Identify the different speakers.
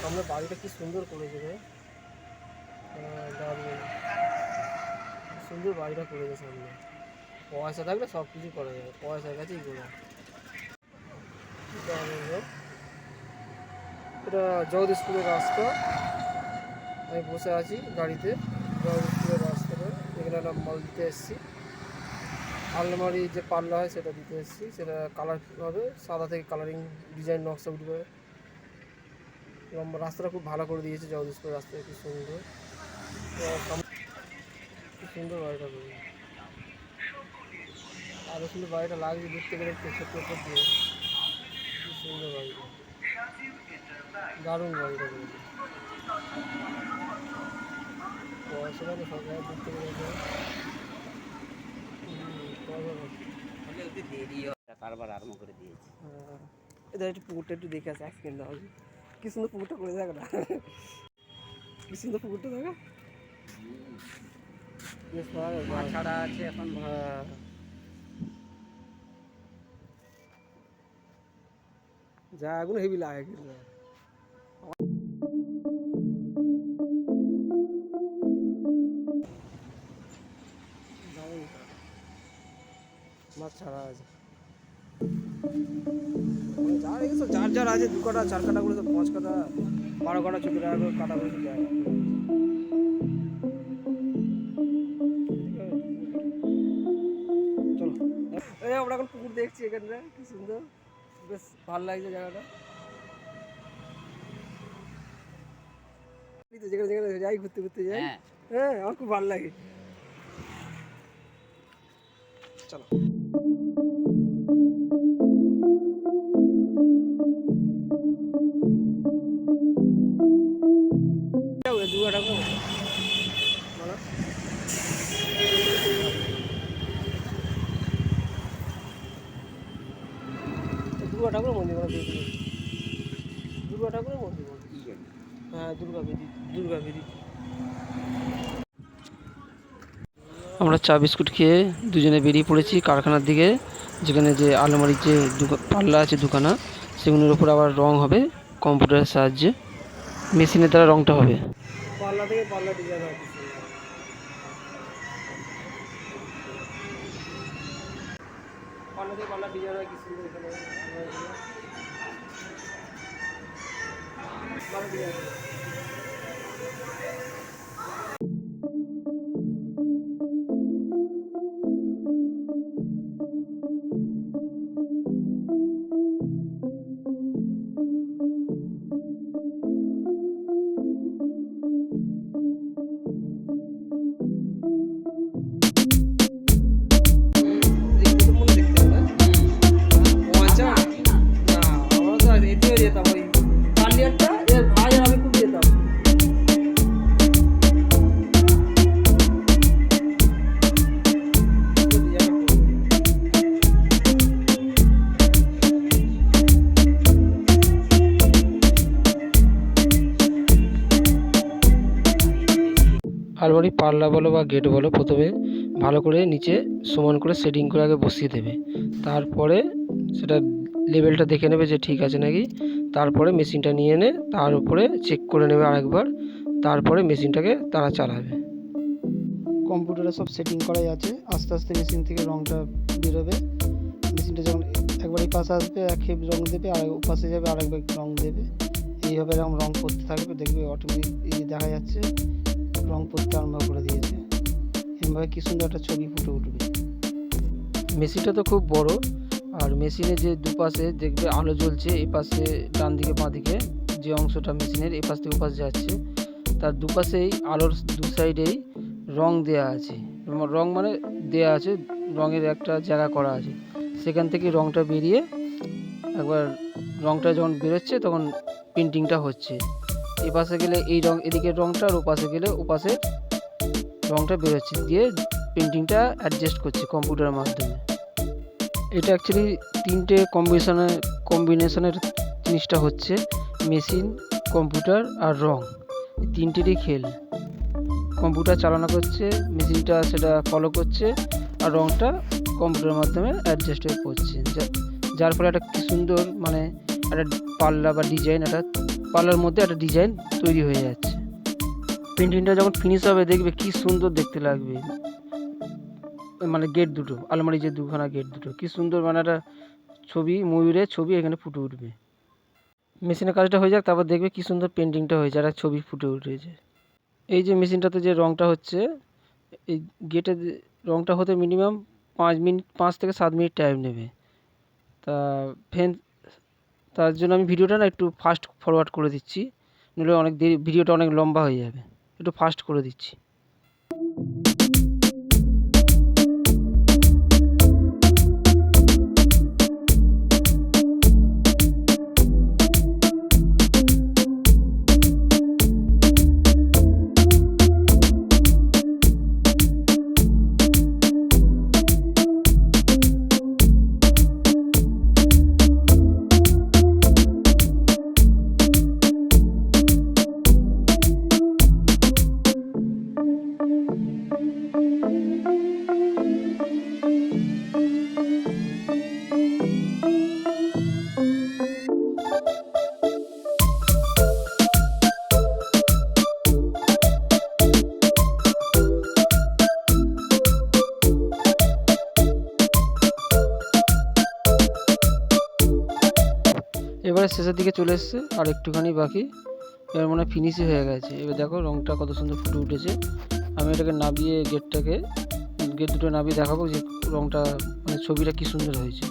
Speaker 1: সামনে বাড়িটা কি সুন্দর করেছে রে? সুন্দর বাড়িটা করে করেছে সামনে। পয়সা থাকলে সব কিছু করা যাবে। পয়সার কাছেই করে এটা জগদীশপুরের রাস্তা। আমি বসে আছি গাড়িতে। জগদীশপুরের রাস্তাটা এখানে একটা মাল দিতে এসেছি। আলমারি যে পাল্লা হয় সেটা দিতে এসেছি। সেটা কালার হবে। সাদা থেকে কালারিং ডিজাইন নকশা উঠবে। এবং রাস্তাটা খুব ভালো করে দিয়েছে জগদীশপুর রাস্তা কি সুন্দর। কি সুন্দর বাড়িটা করে আরও সুন্দর বাড়িটা লাগছে দেখতে গেলে একটু ছোট্ট ছোট্ট দিয়ে কি সুন্দর বাড়িটা। দারুণ বাড়িটা করেছে পড়াশোনা তো সব জায়গায় দেখতে গেলে তো,
Speaker 2: কারবার আরম্ভ করে দিয়েছে।
Speaker 1: হ্যাঁ। এদের একটু পুকুরটা একটু দেখে আসে এক সেকেন্ড কি সুন্দর পুকুরটা করে দেখ না। কি সুন্দর পুকুরটা দেখা। বেশ
Speaker 2: মাছ ছাড়া আছে এখন
Speaker 1: যা আগুন হেভি লাগে কিন্তু। মাছ ছাড়া আছে। এগুলো যার যার আছে দু কাটা চার কাটা করে সব পাঁচ কাটা বারো কাটা চোদ্দ টাকা করে কাটা করে যায়। চলো। এই আমরা এখন পুকুর দেখছি এখানটা কি সুন্দর। বেশ ভালো লাগছে জায়গাটা। তো যেখানে যেখানে যাই ঘুরতে ঘুরতে যাই।
Speaker 2: হ্যাঁ।
Speaker 1: হ্যাঁ আমার খুব ভালো লাগে। চলো। বেদি। দুর্গা ঠাকুরের মন্দির হ্যাঁ দুর্গা বেদি দুর্গা বেদি। আমরা চা বিস্কুট খেয়ে দুজনে বেরিয়ে পড়েছি কারখানার দিকে যেখানে যে আলমারির যে পাল্লা আছে দুখানা সেগুলোর উপর আবার রং হবে কম্পিউটারের সাহায্যে। মেশিনের দ্বারা রংটা হবে। পাল্লা থেকে পাল্লা ডিজাইন হয় পাল্লা থেকে পাল্লা ডিজাইন হয় কি এখানে আলমারি, পাল্লা বলো বা গেট বলো প্রথমে ভালো করে নিচে সমান করে সেটিং করে আগে বসিয়ে দেবে। তারপরে সেটা লেভেলটা দেখে নেবে যে ঠিক আছে নাকি। তারপরে মেশিনটা নিয়ে এনে তার উপরে চেক করে নেবে আরেকবার। তারপরে মেশিনটাকে তারা চালাবে। কম্পিউটারে সব সেটিং করাই আছে। আস্তে আস্তে মেশিন থেকে রঙটা বেরোবে। মেশিনটা যখন একবার এই পাশে আসবে, এক খেপ রঙ দেবে, আর পাশে যাবে, আরেকবার রঙ দেবে। এইভাবে এরকম রঙ করতে থাকবে, দেখবে অটোমেটিক দেখা যাচ্ছে। রং করতে আরম্ভ করে দিয়েছে। এমভাবে কি সুন্দর একটা ছবি ফুটে উঠবে। মেশিনটা তো খুব বড়, আর মেশিনের যে দুপাশে দেখবে আলো জ্বলছে এই পাশে ডান দিকে, বাঁ দিকে যে অংশটা মেশিনের এই পাশ থেকে ওপাশ যাচ্ছে। তার দুপাশেই আলোর দু সাইডেই রং দেয়া আছে। রং মানে দেয়া আছে, রঙের একটা জায়গা করা আছে। সেখান থেকে রংটা বেরিয়ে একবার রংটা যখন বেরোচ্ছে, তখন পেন্টিংটা হচ্ছে। এই পাশে গেলে এই রং এদিকের রংটা আর ওপাশে গেলে ওপাশে পাশে রংটা বেরোচ্ছে। দিয়ে পেন্টিংটা অ্যাডজাস্ট করছে কম্পিউটারের মাধ্যমে। এটা অ্যাকচুয়ালি তিনটে কম্বিনেশনে কম্বিনেশনের জিনিসটা হচ্ছে মেশিন কম্পিউটার আর রং। তিনটেরই খেল। কম্পিউটার চালনা করছে মেশিনটা সেটা ফলো করছে আর রংটা কম্পিউটারের মাধ্যমে অ্যাডজাস্ট হয়ে করছে যার ফলে একটা সুন্দর মানে একটা পাল্লা বা ডিজাইন একটা পার্লার মধ্যে একটা ডিজাইন তৈরি হয়ে যাচ্ছে। পেন্টিংটা যখন ফিনিশ হবে, দেখবে কি সুন্দর দেখতে লাগবে। মানে গেট দুটো, আলমারি যে দুখানা গেট দুটো, কি সুন্দর মানে একটা ছবি ময়ূরের ছবি এখানে ফুটে উঠবে। মেশিনের কাজটা হয়ে যাক, তারপর দেখবে কি সুন্দর পেন্টিংটা হয়েছে, আর ছবি ফুটে উঠেছে। এই যে মেশিনটাতে যে রঙটা হচ্ছে, এই গেটের রঙটা হতে মিনিমাম পাঁচ মিনিট, পাঁচ থেকে সাত মিনিট টাইম নেবে। তা ফেন তার জন্য আমি ভিডিওটা না একটু ফাস্ট ফরওয়ার্ড করে দিচ্ছি। নইলে অনেক দেরি, ভিডিওটা অনেক লম্বা হয়ে যাবে। একটু ফাস্ট করে দিচ্ছি। এবারে শেষের দিকে চলে এসছে, আর একটুখানি বাকি। এবার মনে হয় হয়ে গেছে। এবার দেখো রঙটা কত সুন্দর ফুটে উঠেছে। আমি এটাকে নাবিয়ে গেটটাকে গেট দুটো নাবিয়ে দেখাবো যে রঙটা মানে ছবিটা কী সুন্দর হয়েছে।